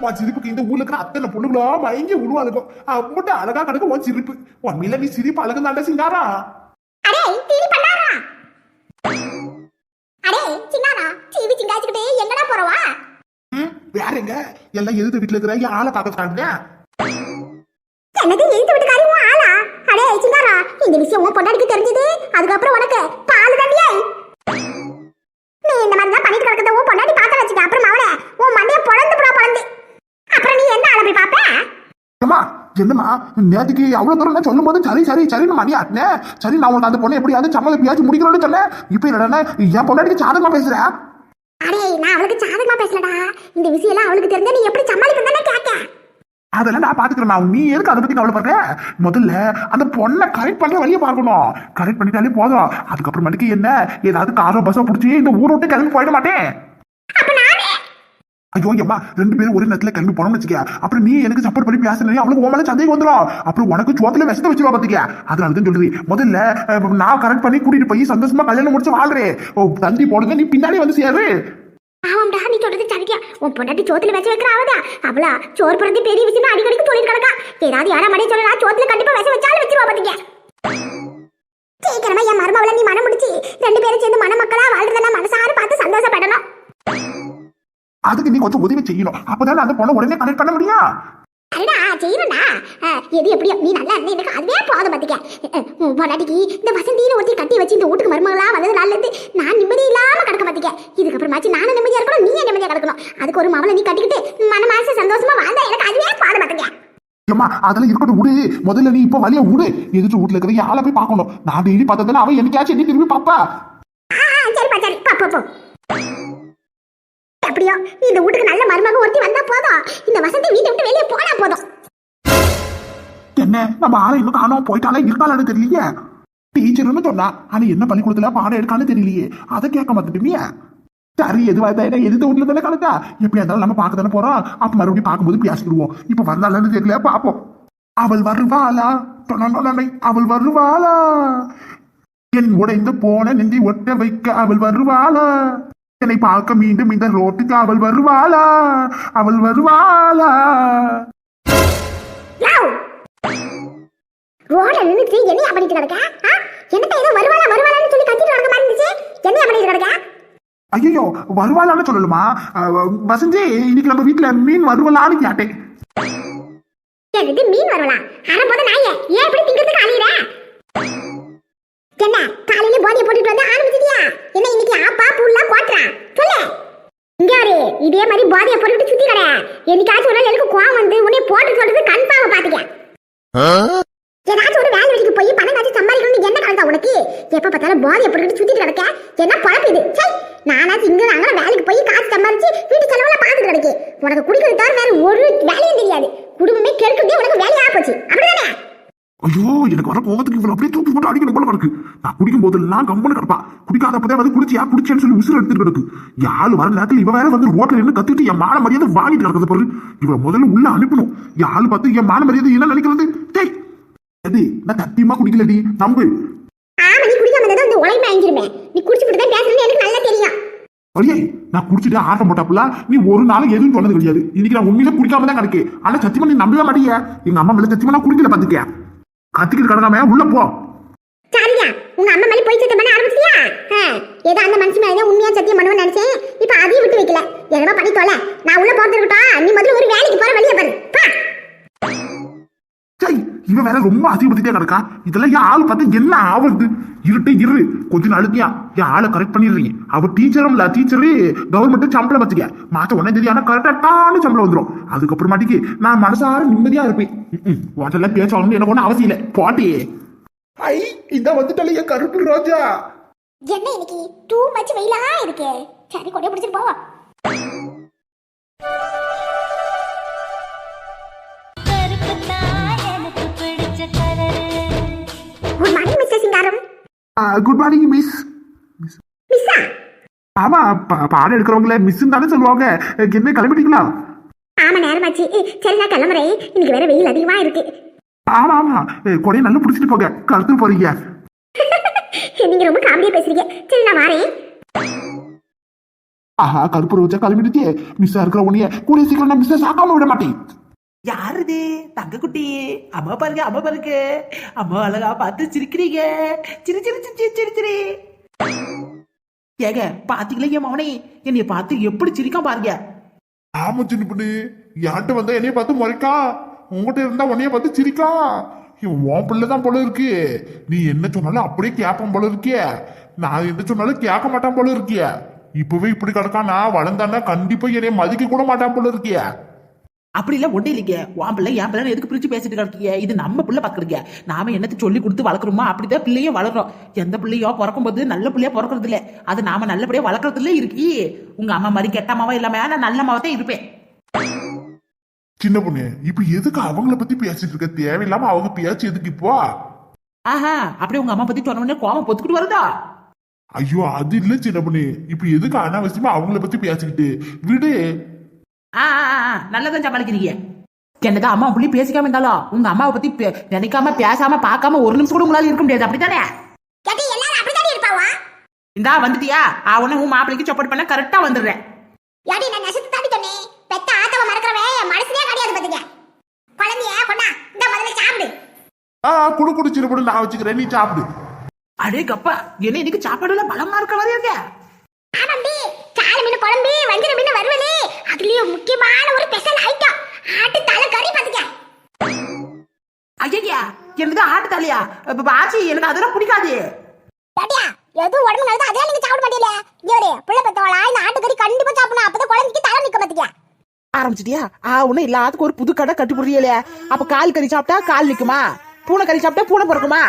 உன் சிரிப்புக்கு இந்த ஊர்ல இருக்கிற அத்தனை பொண்ணுங்களோ மயங்கி உருவாளுக்கும் அம்மட்டு அழகா கிடக்கும் உன் சிரிப்பு. உண்மையில நீ சிரிப்பு அழகு தாண்டா ம், வேற எங்க? எல்லாம் எதிர்த்து வீட்டுல இருக்கிற என் ஆளை பார்க்க என்னது எழுத்து விட்டுக்காரி உன் ஆளா? அடே சிங்காரா இந்த விஷயம் உன் பொண்டாட்டிக்கு தெரிஞ்சது? அதுக்கப்புறம் உனக்கு பால் தண்டியா நீ இந்த மாதிரி தான் பண்ணிட்டு கிடக்கிறத உன் பொண்டாட்டி பார்த்து வச்சுக்க அப்புறம் அவளை உன் மண்டைய பொழந்து புறா பொழந்து அப்புறம் நீ எந்த ஆளை போய் பாப்ப அம்மா என்னம்மா நேற்றுக்கு அவ்வளவு தூரம் நான் சொல்லும் போது சரி சரி சரின்னு மணி ஆட்டினேன் சரி நான் உனக்கு அந்த பொண்ணை எப்படியாவது சம்மளம் எப்படியாச்சும் முடிக்கணும்னு சொன்னேன். இப்போ என்னடா என் பொண்டாட்டிக்கு சாதகமா பேசுறேன் அடே நான் அவளுக்கு சாதகமா பேசலடா. இந்த விஷயம் எல்லாம் அவளுக்கு தெரிஞ்சா நீ எப்படி சமாளிப்பேன்னு கேட்க அதெல்லாம் நான் பாத்துக்கிறேன் நீ எதுக்கு அதை பத்தி கவலைப்படுற? முதல்ல அந்த பொண்ணை கரெக்ட் பண்ண வழியை பார்க்கணும். கரெக்ட் பண்ணிட்டாலே போதும். அதுக்கப்புறமேட்டுக்கு என்ன? ஏதாவது காரோ பஸ்ஸோ பிடிச்சி இந்த ஊரை விட்டு கிளம்பி போயிட மாட்டேன். நானே ஐயோ அம்மா ரெண்டு பேரும் ஒரே நேரத்தில் கிளம்பி போனோம்னு வச்சுக்க அப்புறம் நீ எனக்கு சப்போர்ட் பண்ணி பேசுறேன் அவளுக்கு உன் மேலே சந்தேகம் வந்துடும் அப்புறம் உனக்கு சோத்துல விஷத்தை வச்சிருவா பாத்துக்க அதனால தான் சொல்லுது முதல்ல நான் கரெக்ட் பண்ணி கூட்டிட்டு போய் சந்தோஷமா கல்யாணம் முடிச்சு வாழ்றே ஓ தந்தி போடுங்க நீ பின்னாடி வந்து சேரு. ஆமாம்டா நீ சொல்றது சரியா. உன் பொண்டாட்டி சோத்துல வச்சு வைக்கிற அவதா. அவளா சோறு பிறந்து பெரிய விஷயம் அடிக்கடிக்கு சொல்லிட்டு கிடக்கா. ஏதாவது யாரா மணி சொல்லலா சோத்துல கண்டிப்பா விஷம் வச்சாலும் வச்சிருவா பாத்தீங்க சீக்கிரமா என் மருமவளை நீ மனம் முடிச்சு ரெண்டு பேரும் சேர்ந்து மணமக்களா வாழ்றதெல்லாம் மனசார பார்த்து சந்தோஷப்படணும். அதுக்கு நீ கொஞ்சம் உதவி செய்யணும். அப்பதான் அந்த பொண்ணை உடனே கனெக்ட் பண்ண முடியும்? அடடா செய்யணும்டா. எது எப்படியோ நீ நல்லா இருந்து எனக்கு அதுவே போதும் உன் பொண்டாட்டிக்கு இந்த வசந்தின்னு ஒருத்தி கட்டி வச்சு இந்த வீட்டுக்கு மருமகளா வந்தது நாள்ல இருந்து நான் நிம்மதி இல்லாம கிடக்க பாத்துக்க. இதுக்கப்புறமாச்சு நானும் நிம்மதியா இருக்கணும் நீ நிம்மதியா கிடக்கணும். அதுக்கு ஒரு மவளை நீ கட்டிக்கிட்டு மன மனசு சந்தோஷமா வாழ்ந்தா எனக்கு அதுவே போதும் பாத்துக்க. ஏம்மா அதெல்லாம் இருக்கட்டும் விடு. முதல்ல நீ இப்போ வழிய விடு. எதிர்த்து வீட்டுல இருக்கிற ஆளை போய் பார்க்கணும்? நான் டெய்லி பார்த்ததால அவன் என்னைக்காச்சும் என்ன திரும்பி பாப்பா சரிப்பா சரி. பா போ போ. எப்படியோ இந்த வீட்டுக்கு நல்ல மருமக ஒருத்தி வந்தா போதும். இந்த வசந்தி வீட்டை விட்டு வெளியே போனா போதும். என்ன? நம்ம ஆளை இன்னும் காணோம்? போயிட்டாலே இருக்காளான்னு தெரியலையே. டீச்சர்னு சொன்னா ஆனா என்ன பள்ளிக்கூடத்துல பாடம் எடுக்கான்னு தெரியலையே. அதை கேட்க மாட்டேட்டுமியா சரி எதுவா இருந்தா எதிர்த்த வீட்டுல தானே கலந்தா? எப்படியா இருந்தாலும் நம்ம பார்க்க தானே போறோம். அப்ப மறுபடியும் பார்க்கும்போது பேசிடுவோம் இப்ப வந்தாலும் தெரியல பாப்போம் அவள் வருவாளா? டொனடொனடை, அவள் வருவாளா? என் உடைந்து போன நெஞ்சி ஒட்ட வைக்க அவள் வருவாளா? என்னை பார்க்க மீண்டும் இந்த ரோட்டுக்கு அவள் வருவாளா? அவள் வருவாளா? ரோட்ல நின்னுட்டு என்னையா பண்ணிட்டு கிடக்க? என்னத்த ஏதோ வருவாளா வருவாளான்னு சொல்லி கத்திட்டு நடக்க இருந்துச்சு? என்னையா பண்ணிட்டு கிடக்க? ஐயோ வருவாளான்னு சொல்லலுமா? வசந்தி இன்னைக்கு நம்ம வீட்டுல மீன் வருவலான்னு கேட்டேன். மீன் வருவலா? அரை போத நாயே ஏன் இப்படி திங்கிறதுக்கு அழியிற என்ன காலையில போதைய போட்டுட்டு வந்து ஆரம்பிச்சிட்டியா என்ன இன்னைக்கு ஆப்பா புல்லா போட்டுறான் சொல்லு இங்க யாரு இதே மாதிரி போதைய போட்டுட்டு சுத்தி கடை என்னைக்காச்சும் ஒரு நாள் எனக்கு கோவம் வந்து உன்னை போட்டு சொல்றது கன்ஃபார்ம் பாத்துக்க. ஏதாச்சும் ஒரு வேலை வேலைக்கு போய் பணம் காசு சம்பாதிக்கணும்னு என்ன கலந்தா உனக்கு? எப்ப பார்த்தாலும் போதைய போட்டுட்டு சுத்திட்டு கிடக்க? என்ன பொழப்பு இது? சை நானாச்சும் இங்க அங்கே வேலைக்கு போய் காசு சம்பாதிச்சு வீட்டு செலவுல பாத்துட்டு கிடக்கு. உனக்கு குடிக்கிறது தவிர வேற ஒரு வேலையும் தெரியாது. குடும்பமே கெடுக்கிறதே உனக்கு வேலையா போச்சு. அப்படிதானே? ஐயோ எனக்கு வர கோவத்துக்கு இவ்வளவு அப்படியே தூக்கி போட்டு அடிக்கணும் போல இருக்கு நான் குடிக்கும் போதெல்லாம் கம்பனு கிடப்பா. குடிக்காதப்பதே வந்து குடிச்சியா? குடிச்சேன்னு சொல்லி உசுறு எடுத்துட்டு கிடக்கு. யாரு வர நேரத்துல இவ வேற வந்து ரோட்ல நின்று கத்திட்டு என் மான மரியாதை வாங்கிட்டு கிடக்குது பாரு. இவ முதல்ல உள்ள அனுப்பணும். யாரு பார்த்து என் மான மரியாதை என்ன நினைக்கிறது? டேய் எடி நான் சத்தியமா குடிக்கலடி. நம்பு. நீ குடிச்சுட்டு தான் பேசுறேன்னு எனக்கு நல்லா தெரியும். அடியே நான் குடிச்சிட்டு ஆட்டம் போட்டாப்புல நீ ஒரு நாள் எதுவும் சொன்னது கிடையாது. இன்னைக்கு நான் உண்மையில குடிக்காம தான் கிடக்கு ஆனா சத்தியமா நீ நம்பவே மாட்டீங்க எங்க அம்மா மேல சத்தியமா நான் குடிக்கல பாத்துக்க. கத்திக்கிட்டு கிடக்காம உள்ள போ. சரியா. உங்க அம்மா மாதிரி போய் சத்தியம் பண்ண ஆரம்பிச்சியா ஏதோ அந்த மனுஷன் மேல உண்மையா சத்தியம் பண்ணுவேன்னு நினைச்சேன். இப்ப அதையும் விட்டு வைக்கல. என்னமா பண்ணி தொலை நான் உள்ள போறது இருக்கட்டும். நீ முதல்ல ஒரு வேலைக்கு போற வழியை பாரு. பா. இவன் வேற ரொம்ப அசிங்கப்படுத்திட்டே கிடக்கா இதெல்லாம் என் ஆள் பார்த்து என்ன ஆகுது இருட்டு இரு. கொஞ்சம் நாளுக்கியா என் ஆளை கரெக்ட் பண்ணிடுறீங்க. அவ டீச்சரும் இல்ல டீச்சரு கவர்மெண்ட் சம்பளம் வச்சுக்க. மாத்த உடனே தெரியும் ஆனால் கரெக்டான சம்பளம் வந்துடும் அதுக்கப்புறமாட்டிக்கு நான் மனசார நிம்மதியா இருப்பேன். உடனெல்லாம் பேச வரணும்னு எனக்கு ஒன்றும் அவசியம் இல்லை. பாட்டி. ஐ இதான் வந்துட்டாலே என் கருப்பு ரோஜா. என்ன இன்னைக்கு? டூ மச் வெயிலா இருக்கு. சரி கொடையை பிடிச்சிட்டு போவா குட் மார்னிங் மிஸ் மிஸ்ஸா ஆமா பாடம் எடுக்கிறவங்கள மிஸ் தானே சொல்லுவாங்க. என்ன கிளம்பிட்டீங்களா? ஆமா நேரமாச்சு. சரி நான் கிளம்புறேன் இன்னைக்கு வேற வெயில் அதிகமா இருக்கு. ஆமா ஆமா. கொடையை நல்லா பிடிச்சிட்டு போங்க. கழுத்து போறீங்க. நீங்க ரொம்ப காமெடியா பேசுறீங்க. சரி நான் வரேன். ஆஹா கருப்பு வச்சா கிளம்பிடுச்சு. மிஸ்ஸா இருக்கிற உன்னைய கூடிய சீக்கிரம் நான் மிஸ்ஸை சாக்காம விட மாட்டேன். யார் தங்க குட்டி அம்மா பாருங்க அம்மா பாருங்க. அம்மா அழகா பார்த்து சிரிக்கிறீங்க. சிரி சிரி சிரி சிரி சிரி ஏங்க பாத்தீங்களா என் மவனே? என்னைய பார்த்து எப்படி சிரிக்கான் பாருங்க. ஆமா சின்ன பண்ணு. யார்கிட்ட வந்தா என்னைய பார்த்து முறைக்கா. உங்ககிட்ட இருந்தா உன்னைய பார்த்து சிரிக்கா. உன் பிள்ளை தான் போல இருக்கு. நீ என்ன சொன்னாலும் அப்படியே கேட்பான் போல இருக்கிய நான் என்ன சொன்னாலும் கேட்க மாட்டான் போல இருக்கிய இப்பவே இப்படி கிடக்கானா வளர்ந்தானா கண்டிப்பா என்னைய மதிக்க கூட மாட்டான் போல இருக்கிய அப்படி இல்ல ஒண்ணு இல்லைங்க. உன் பிள்ளை என் பிள்ளை எதுக்கு பிரிச்சு பேசிட்டு இருக்கீங்க இது நம்ம பிள்ளை பாக்குறீங்க நாம என்னத்தை சொல்லி கொடுத்து வளர்க்குறோமோ அப்படிதான் பிள்ளையும் வளர்றோம். எந்த பிள்ளையோ பிறக்கும் போது நல்ல பிள்ளையா பிறக்கிறது இல்ல அது நாம நல்லபடியா வளர்க்கறதுல இருக்கு. உங்க அம்மா மாதிரி கெட்ட அம்மாவா இல்லாம நான் நல்ல அம்மாவா தான் இருப்பேன். சின்ன பொண்ணு இப்ப எதுக்கு அவங்கள பத்தி பேசிட்டு இருக்க? தேவையில்லாம அவங்க பேச்சு எதுக்கு இப்போ? ஆஹா அப்படியே உங்க அம்மா பத்தி சொன்ன கோவம் பொத்துக்கிட்டு வருதா? ஐயோ அது இல்ல சின்ன பொண்ணு. இப்ப எதுக்கு அனாவசியமா அவங்கள பத்தி பேசிக்கிட்டு? விடு. ஆ நல்லதான் சமாளிக்கிறீங்க. என்னதான் அம்மா புள்ளி பேசிக்காம இருந்தாலும் உங்க அம்மாவை பத்தி பே- நினைக்காம பேசாம பார்க்காம ஒரு நிமிஷம் கூட உங்களால இருக்க முடியாது. அப்படித்தானே? இந்தா வந்துட்டியா? ஆ உடனே உன் மாப்பிளைக்கு சப்போர்ட் பண்ண கரெக்டா வந்துடுறேன். யாடி நான் நெசத்து தாண்டி சொன்னேன். பெத்த ஆத்தவ மறக்கிறவன் என் மனசுலயே கிடையாது பாத்துக்க. குழந்தைய கொண்டா இந்த முதல்ல சாப்பிடு. ஆ குடு குடு சின்ன பொண்ணு நான் வச்சுக்கிறேன். நீ சாப்பிடு. அடே கப்பா என்ன இன்னைக்கு சாப்பாடுல பலமா இருக்க மாதிரி இருக்க? ஆமாண்டி காலை மீன் குழம்பு வஞ்சிர மீன் வறுவலு அதுலயும் முக்கியமான ஒரு ஸ்பெஷல் ஐட்டம் ஆட்டு தலை கறி பாத்துக்க ஐயா என்னது ஆட்டு தலையா? ஆச்சி எனக்கு அதெல்லாம் பிடிக்காது. பாட்டியா எது உடம்பு நல்லது? அதெல்லாம் நீங்க சாப்பிட மாட்டீங்களே? இவரு பிள்ளை பெத்தவளா? இந்த ஆட்டுக்கறி கண்டிப்பா சாப்பிடணும். அப்பதான் குழந்தைக்கு தலை நிக்க பாத்துக்க ஆரம்பிச்சிட்டியா? ஆ ஒன்னும் எல்லாத்துக்கும் ஒரு புது கடை கட்டி புரியலையே. அப்ப கால் கறி சாப்பிட்டா கால் நிக்குமா? பூனை கறி சாப்பிட்டா பூனை பிறக்குமா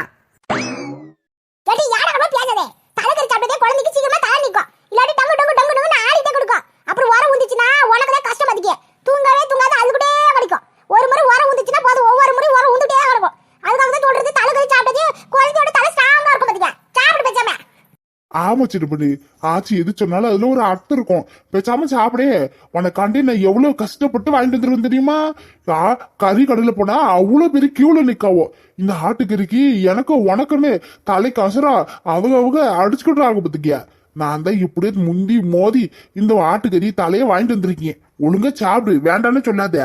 கேட்டி யாரகமா பேசாதே தலைக்கறி சாப்பிட்டதே குழந்தைக்கு சீக்கிரமா தலை நிக்கும் இல்லாட்டி டங்கு டங்கு டங்கு டங்குன்னு ஆடிட்டே கொடுக்கும் அப்புறம் உரம் ஊந்துச்சுன்னா உனக்கு தான் கஷ்டம் பாத்துக்க தூங்கவே தூங்காத அழுதுகிட்டே கிடைக்கும் ஒரு முறை உரம் ஊந்துச்சுன்னா போதும் ஒவ்வொரு முறை உரம் ஊந்துட்டே கிடக்கும் அதுக்காக தான் சொல்றது தலைக்கறி சாப்பிட்டது குழந்தையோட தலை ஸ்ட்ராங்கா இருக்கும் பாத்துக்க சாப்பிடு பேசாம ஆமா சின்ன ஆச்சி எது சொன்னாலும் அதுல ஒரு அர்த்தம் இருக்கும். பேசாம சாப்பிடே. உனக்காண்டி நான் எவ்வளவு கஷ்டப்பட்டு வாங்கிட்டு வந்துருவேன் தெரியுமா? கறி கடையில போனா அவ்வளவு பெரிய கியூல நிக்காவோ. இந்த ஆட்டுக்கறிக்கு எனக்கும் உனக்குன்னு தலை கசரா அவங்க அவங்க அடிச்சுக்கிட்டு ஆகும் பத்துக்கியா. நான் தான் இப்படியே முந்தி மோதி இந்த ஆட்டுக்கறி தலையை வாங்கிட்டு வந்திருக்கேன். ஒழுங்கா சாப்பிடு. வேண்டாம்னு சொல்லாத.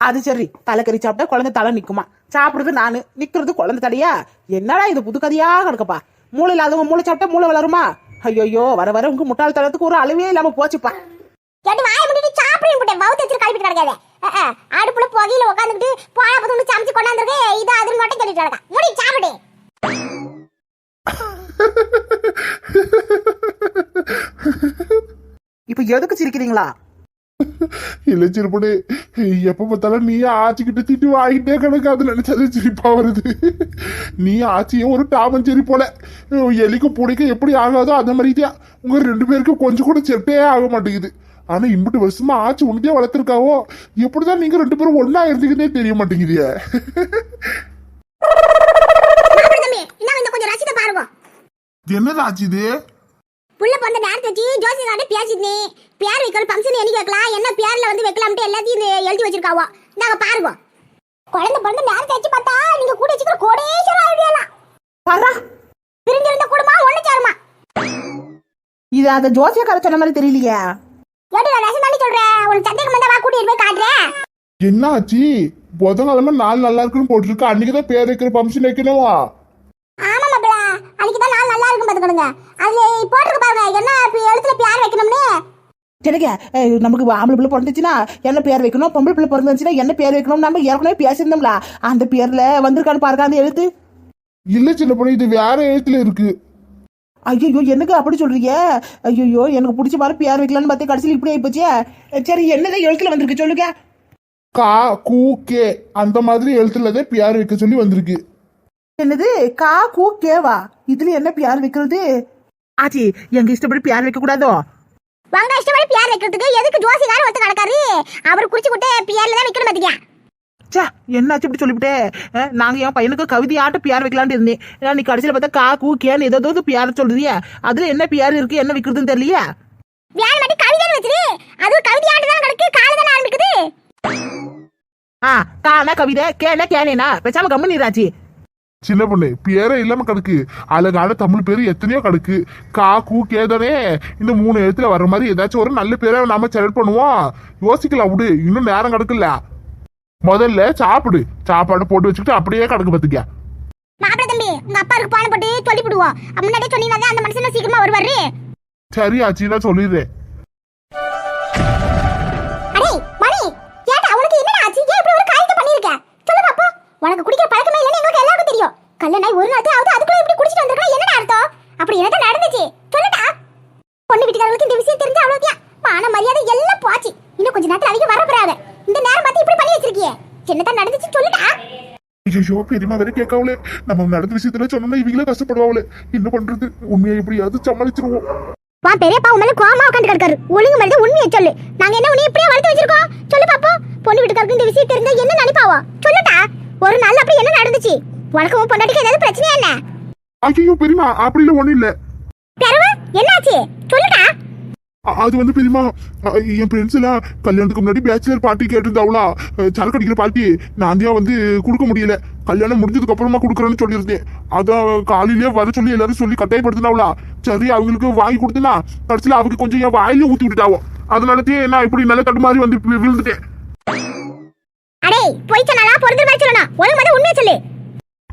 அது சரி. தலைக்கறி சாப்பிட்டா குழந்தை தலை நிக்குமா? சாப்பிடுறது நானு. நிக்கிறது குழந்தை தலையா? என்னடா இது புது கதையா கிடக்கப்பா? மூளை இல்லாதவங்க மூளை சாப்பிட்டா மூளை வளருமா? ஐயோ வர வர உங்க முட்டாள்தனத்துக்கு ஒரு அளவே இல்லாம போச்சுப்பா. கேட்டு வாய முடிட்டு சாப்பிடு போட்டேன் வவுத்து வச்சு கழிப்பிட்டு கிடக்காத. அடுப்புல புகையில உட்காந்துக்கிட்டு போனா பத்து சமைச்சு கொண்டாந்துருக்கு இது அதுன்னு மட்டும் சொல்லிட்டு கிடக்கா. முடி சாப்பிடு. இப்ப எதுக்கு சிரிக்கிறீங்களா? இல்ல சிறுபடி எப்ப பார்த்தாலும் நீ ஆச்சிக்கிட்ட திட்டு வாங்கிட்டே கிடக்கு. அது நினைச்சது சிரிப்பா வருது. நீ ஆச்சியும் ஒரு டாமன் சரி போல. எலிக்கும் புடிக்கும் எப்படி ஆகாதோ அந்த மாதிரி தான் உங்க ரெண்டு பேருக்கும் கொஞ்சம் கூட செட்டே ஆக மாட்டேங்குது. ஆனா இம்புட்டு வருஷமா ஆச்சி உனக்கே வளர்த்துருக்காவோ? எப்படிதான் நீங்க ரெண்டு பேரும் ஒண்ணா இருந்தீங்கன்னே தெரிய மாட்டேங்குதியே சாப்பிடு தம்பி இன்னும் இந்த கொஞ்சம் ரசிக்க பாருங்க என்னது ஆச்சு இது? புள்ள பிறந்த நேரத்தை வச்சு ஜோசியக்காரன் பேசிட்டேன் பேர் வைக்கிற ஃபங்க்ஷன் என்னைக்கு வைக்கலாம் என்ன பேர்ல வந்து வைக்கலாம்ட்டு எல்லாத்தையும் எழுதி வச்சிருக்காவோ? இந்தாங்க பாருங்க. குழந்தை பிறந்த நேரத்தை வச்சு பார்த்தா நீங்க கூட வச்சுக்கிற கோடேஸ்வரம் ஆயிடலாம் பாரா பிரிஞ்சிருந்த குடும்பம் ஒண்ணு சேருமா? இது அந்த ஜோசியக்கார சொன்ன மாதிரி தெரியலையே. ஏடி நான் நெசம் தாண்டி சொல்றேன் உனக்கு சந்தேகம் வந்தா வா கூட்டிட்டு போய் காட்டுறேன் என்ன ஆச்சு புதன்கிழமை நாள் நல்லா இருக்குன்னு போட்டிருக்கு. அன்னைக்கு தான் பேர் வைக்கிற ஃபங்க்ஷன் வைக்கணுமா? ஆமா மாப்பிள அன்னைக்கு தான் நாள் நல்லா இருக்கும் பாத்துக்கணுங்க. அதுல போட்டிருக்கு பாருங்க. என்ன எழுத்துல பேர் வைக்கணும்னு? சரிங்க நமக்கு ஆம்பளை பிள்ளை பிறந்துச்சுன்னா என்ன பேர் வைக்கணும்? பொம்பளை பிள்ளை பிறந்துச்சுன்னா என்ன பேர் வைக்கணும்? நம்ம ஏற்கனவே பேசியிருந்தோம்ல. அந்த பேர்ல வந்திருக்கான்னு பாருங்க அந்த எழுத்து. இல்ல சின்ன பொண்ணு இது வேற எழுத்துல இருக்கு. ஐயோ எனக்கு அப்படி சொல்றீங்க? ஐயோ எனக்கு பிடிச்ச மாதிரி பேர் வைக்கலாம்னு பார்த்து கடைசியில் இப்படி ஆயிப்போச்சே. சரி என்னதான் எழுத்துல வந்திருக்கு? சொல்லுங்க. கா கூ கே. அந்த மாதிரி எழுத்துல தான் பேர் வைக்க சொல்லி வந்திருக்கு. என்னது? கா கூ கேவா இதுல என்ன பேர் வைக்கிறது? ஆச்சி எங்க இஷ்டப்படி பேர் வைக்க கூடாதோ உங்க இஷ்டப்படி பேர் வைக்கிறதுக்கு. எதுக்கு ஜோசிகாரர் ஒருத்தர் கிடக்காரு அவர் குடிச்சு விட்டு பேர்ல தான் வைக்கணும் பாத்தீங்க சே என்னாச்சு இப்படி சொல்லிவிட்டே? அஹ், நாங்க என் பையனுக்கு கவிதையாட்டு பேர் வைக்கலாம்னு இருந்தேன். ஏன்னா நீ கடைசியில் பார்த்தா கா கூ கேன்னு ஏதோ ஏதோ பேர் சொல்றியே. அதுல என்ன பேர் இருக்கு என்ன விற்கிறதுன்னு தெரியலையே? வேலை மட்டும் கவிதை வச்சிரு. அது கவிதை ஆண்டு தான் கிடக்கு காலை தானே ஆரம்பிக்குது ஆ கானா கவிதை கேனா கேனேனா? பேசாம கம்மு நீராச்சி சின்ன பொண்ணு பேரே இல்லாம கிடக்கு. அழகான தமிழ் பேர் எத்தனையோ கிடக்கு. கா கூ கேதனே இந்த மூணு எழுத்துல வர்ற மாதிரி ஏதாச்சும் ஒரு நல்ல பேரை நாம செலக்ட் பண்ணுவோம். யோசிக்கலாம் விடு. இன்னும் நேரம் கிடக்குல்ல முதல்ல சாப்பிடு. சாப்பாடு போட்டு வச்சுக்கிட்டு அப்படியே கிடக்கு பாத்துக்க மாப்பிள தம்பி உங்க அப்பா இருக்கு போன போட்டு சொல்லி விடுவோம் முன்னாடியே சொன்னீங்கன்னா அந்த மனுஷன் சீக்கிரமா வருவாரு. சரி ஆச்சுன்னா சொல்லிடுறேன். பெரியமா வேற கேட்காவலே நம்ம நடந்த விஷயத்துல சொன்னோம்னா இவங்களே கஷ்டப்படுவாங்களே. என்ன பண்றது? உண்மையை எப்படியாவது சமாளிச்சிருவோம். வா பெரியப்பா உன் மேல கோமா உட்காந்து கிடக்காரு ஒழுங்கு மாதிரி உண்மையை சொல்லு. நாங்க என்ன உன்னை இப்படியே வளர்த்து வச்சிருக்கோம்? சொல்லு பாப்போம் பொண்ணு வீட்டுக்காருக்கு இந்த விஷயம் தெரிஞ்சா என்ன நினைப்பாவோ? சொல்லுடா ஒரு நாள் அப்படி என்ன நடந்துச்சு? உனக்கு உன் பொண்டாட்டிக்கு ஏதாவது பிரச்சனையா என்ன? ஐயோ பெரியமா அப்படிலாம் ஒண்ணும் இல்ல. பெறவா என்னாச்சு? சொல்லுடா அது வந்து பெரியமா என் ஃப்ரெண்ட்ஸ் எல்லாம் கல்யாணத்துக்கு முன்னாடி பேச்சுலர் பார்ட்டி கேட்டிருந்தாவளா? சரக்கு அடிக்கிற பார்ட்டி நான் தான் வந்து கொடுக்க முடியல? கல்யாணம் முடிஞ்சதுக்கு அப்புறமா கொடுக்குறேன்னு சொல்லியிருந்தேன். அதான் காலையிலேயே வர சொல்லி எல்லாரும் சொல்லி கட்டாயப்படுத்தினாவளா? சரி அவங்களுக்கு வாங்கி கொடுத்தனா கடைசியில் அவங்க கொஞ்சம் என் வாயிலே ஊத்தி விட்டுட்டாவோ? அதனாலதே நான் இப்படி நல்ல தட்டு மாதிரி வந்து விழுந்துட்டேன். அடே போய் சொன்னாலா பொறுத்து மாதிரி சொல்லணும். ஒழுங்கு உண்மையை சொல்லு.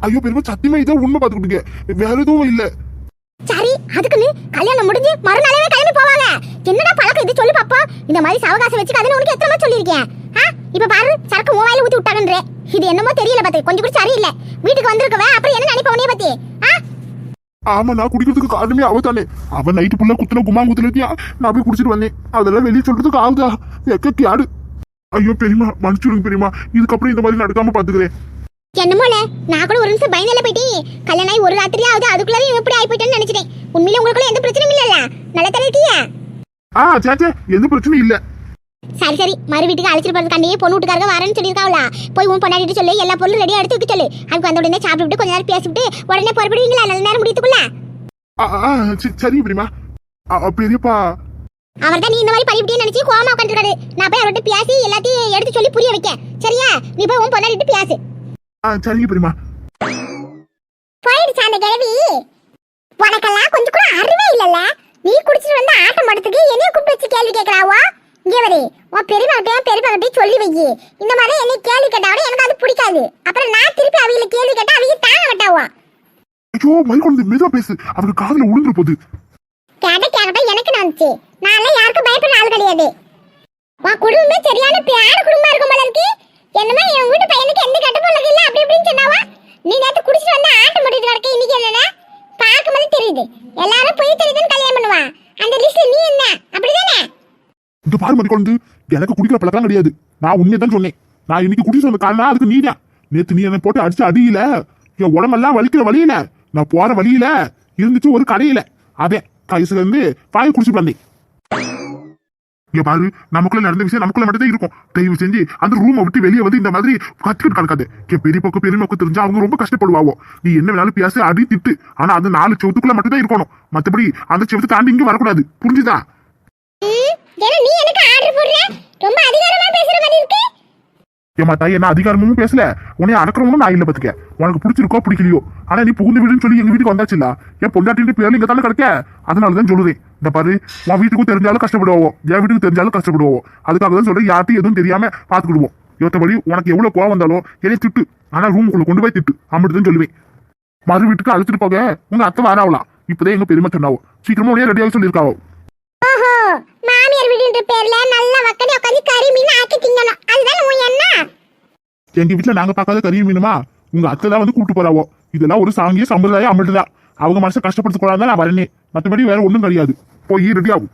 ஐயோ பெரியமா சத்தியமா இதான் உண்மை பார்த்துக்கிட்டீங்க. வேற எதுவும் இல்ல. சரி அதுக்குன்னு கல்யாணம் முடிஞ்சு மறுநாளே கிளம்பி போவாங்க. என்னடா பழக்கம் இது சொல்லு பாப்பா. இந்த மாதிரி சவகாசம் வச்சு அதுன்னு உனக்கு எத்தனை முறை சொல்லியிருக்கேன்? ஆ? இப்ப பாரு சரக்கு மூவாயில ஊத்தி விட்டாங்கன்றே. இது என்னமோ தெரியல பாத்து கொஞ்சம் கூட சரியில்லை. வீட்டுக்கு வந்திருக்கவ அப்புறம் என்ன நினைப்ப உன்னைய பத்தி? ஆ? ஆமா நான் குடிக்கிறதுக்கு காரணமே அவ தானே. அவன் நைட்டு புள்ள குத்துன குமா குத்துலத்தியா நான் போய் குடிச்சிட்டு வந்தேன். அதெல்லாம் வெளியே சொல்றதுக்கு ஆகுதா? வெக்க கியாடு ஐயோ பெரியமா மன்னிச்சுடுங்க பெரியமா இதுக்கப்புறம் இந்த மாதிரி நடக்காம பாத்துக்கிறேன். என்னமோல நான் கூட ஒரு நிமிஷம் பயனில போயிட்டேன் கல்யாணம் ஆகி ஒரு ராத்திரி ஆகுது அதுக்குள்ளார இவன் இப்படி ஆகி போயிட்டேன்னு நினைச்சிட்டேன். உண்மையில உங்களுக்குள்ள எந்த பிரச்சனையும் இல்லல்ல. நல்ல தலை இருக்கியா? ஆ சேச்சே எந்த பிரச்சனையும் இல்ல. சரி சரி. மறு வீட்டுக்கு அழைச்சிட்டு போறதுக்காண்டியே பொண்ணு வீட்டுக்காரங்க வரேன்னு சொல்லியிருக்காவல போய் உன் பொண்டாட்டிட்டு சொல்லு எல்லா பொருளும் ரெடியா எடுத்து வைக்க சொல்லு. அதுக்கு வந்த உடனே சாப்பிட்டு கொஞ்ச நேரம் பேசிவிட்டு உடனே புறப்படுவீங்களா? நல்ல நேரம் முடியத்துக்குள்ள சரி, ஆ, பெரியப்பா. அவர் தான் நீ இந்த மாதிரி பண்ணிவிட்டேன்னு நினைச்சு கோமா உட்காந்துருக்காரு நான் போய் அவர்கிட்ட பேசி எல்லாத்தையும் எடுத்து சொல்லி புரிய வைக்க சரியா? நீ போய் உன் பொண்டாட்டிட்டு பேசு. ஆ சரிங்க பெரியமா போயிடுச்சு அந்த கிழவி. உனக்கெல்லாம் கொஞ்சம் கூட அறிவே இல்லல்ல? நீ குடிச்சிட்டு வந்து ஆட்டம் படுத்துக்கு என்னைய கூப்பிட்டு வச்சு கேள்வி கேட்கறாவோ? இங்கே வரு உன் பெரியமாட்டையும் பெரியமாட்டையும் சொல்லி வை. இந்த மாதிரி என்னை கேள்வி கேட்டாவோட எனக்கு அது பிடிக்காது. அப்புறம் நான் திருப்பி அவங்கள கேள்வி கேட்டா அவங்க தாங்க மாட்டாவோ? ஐயோ குழந்தை மெதுவா பேசு. அவருக்கு காதுல உளுந்துரு போகுது. கேட்ட கேட்கட்டும் எனக்கு நடந்துச்சு நான்லாம் யாருக்கும் பயப்படுற ஆள் கிடையாது. உன் குடும்பமே சரியான பேர குடும்பமா இருக்கும் போல இருக்கு. என்னமா என் வீட்டு பையனுக்கு எந்த கெட்ட பொண்ணு இல்ல அப்படி இப்படின்னு சொன்னாவா? நீ நேத்து குடிச்சிட்டு வந்து ஆட்டம் போட்டுட்டு கிடக்க இன்னைக்கு என்னன்னா பார்க்கும்போது தெரியுது. எல்லாரும் போய் தெரியுதுன்னு கல்யாணம் பண்ணுவா. அந்த லிஸ்ட்ல நீ என்ன? அப்படிதானே? இந்த பாரு மதி குழந்தை எனக்கு குடிக்கிற பழக்கம் கிடையாது. நான் உண்மையை தான் சொன்னேன். நான் இன்னைக்கு குடிச்சு வந்த காரணம் அதுக்கு நீ தான். நேத்து நீ என்னை போட்டு அடிச்சு அடியில என் உடம்பெல்லாம் வலிக்கிற வழியில நான் போற வழியில இருந்துச்சு ஒரு கடையில. அதே கைசுல இருந்து பாய் குடிச்சிட்டு வந்தேன். இங்க பாரு நமக்குள்ள நடந்த விஷயம் நமக்குள்ள மட்டும் தான் இருக்கும். தயவு செஞ்சு அந்த ரூமை விட்டு வெளியே வந்து இந்த மாதிரி கத்துக்கிட்டு கிடக்காது. என் பெரிய பக்கம் பெரிய பக்கம் தெரிஞ்சா அவங்க ரொம்ப கஷ்டப்படுவாவோ. நீ என்ன வேணாலும் பேச அடி திட்டு. ஆனா அது நாலு செவத்துக்குள்ள மட்டும் தான் இருக்கணும். மத்தபடி அந்த செவத்தை தாண்டி இங்க வரக்கூடாது. புரிஞ்சுதா? நீ எனக்கு ஆர்டர் போடுற? ரொம்ப அதிகாரமா பேசுற மாதிரி இருக்கு. ஏமா தாய் என்ன அதிகாரமும் பேசல? உன்னை அடக்கிறவனும் நான் இல்லை பத்துக்க. உனக்கு பிடிச்சிருக்கோ பிடிக்கலையோ? ஆனா நீ புகுந்து வீடுன்னு சொல்லி எங்க வீட்டுக்கு வந்தாச்சுல என் பொண்டாட்டின் பேர்ல இங்க தானே அதனால தான் சொல்லுறேன் இந்த பாரு உன் வீட்டுக்கும் தெரிஞ்சாலும் கஷ்டப்படுவோம். என் வீட்டுக்கு தெரிஞ்சாலும் கஷ்டப்படுவோம். அதுக்காக தான் சொல்ல யார்ட்டையும் எதுவும் தெரியாம பாத்துக்கிடுவோம். யோத்தபடி உனக்கு எவ்வளவு கோவம் வந்தாலும் என்னை திட்டு. ஆனா ரூமுக்குள்ள கொண்டு போய் திட்டு. அப்படிதான் சொல்லுவேன். மறு வீட்டுக்கு அழைச்சிட்டு போக உங்க அத்தை வராவலாம் இப்பதான் எங்க பெருமை சொன்னாவோ? சீக்கிரமா உடனே ரெடியாக சொல்லியிருக்காவோ? மாமி அப்படின்ற பேர்ல நல்லா வக்கடி உட்காந்து கறி மீன் ஆக்கி திங்கணும். அதுதான் உன் என்ன எங்க வீட்டுல நாங்க பார்க்காத கறி மீனுமா? உங்க அத்தை தான் வந்து கூட்டு போறாவோ. இதெல்லாம் ஒரு சாங்கிய சம்பிரதாயம் அமிழ்தான் அவங்க மனசை கஷ்டப்படுத்த கூடாது நான் வரனே. மற்றபடி வேற ஒண்ணும் கிடையாது. போய் ரெடி ஆகும்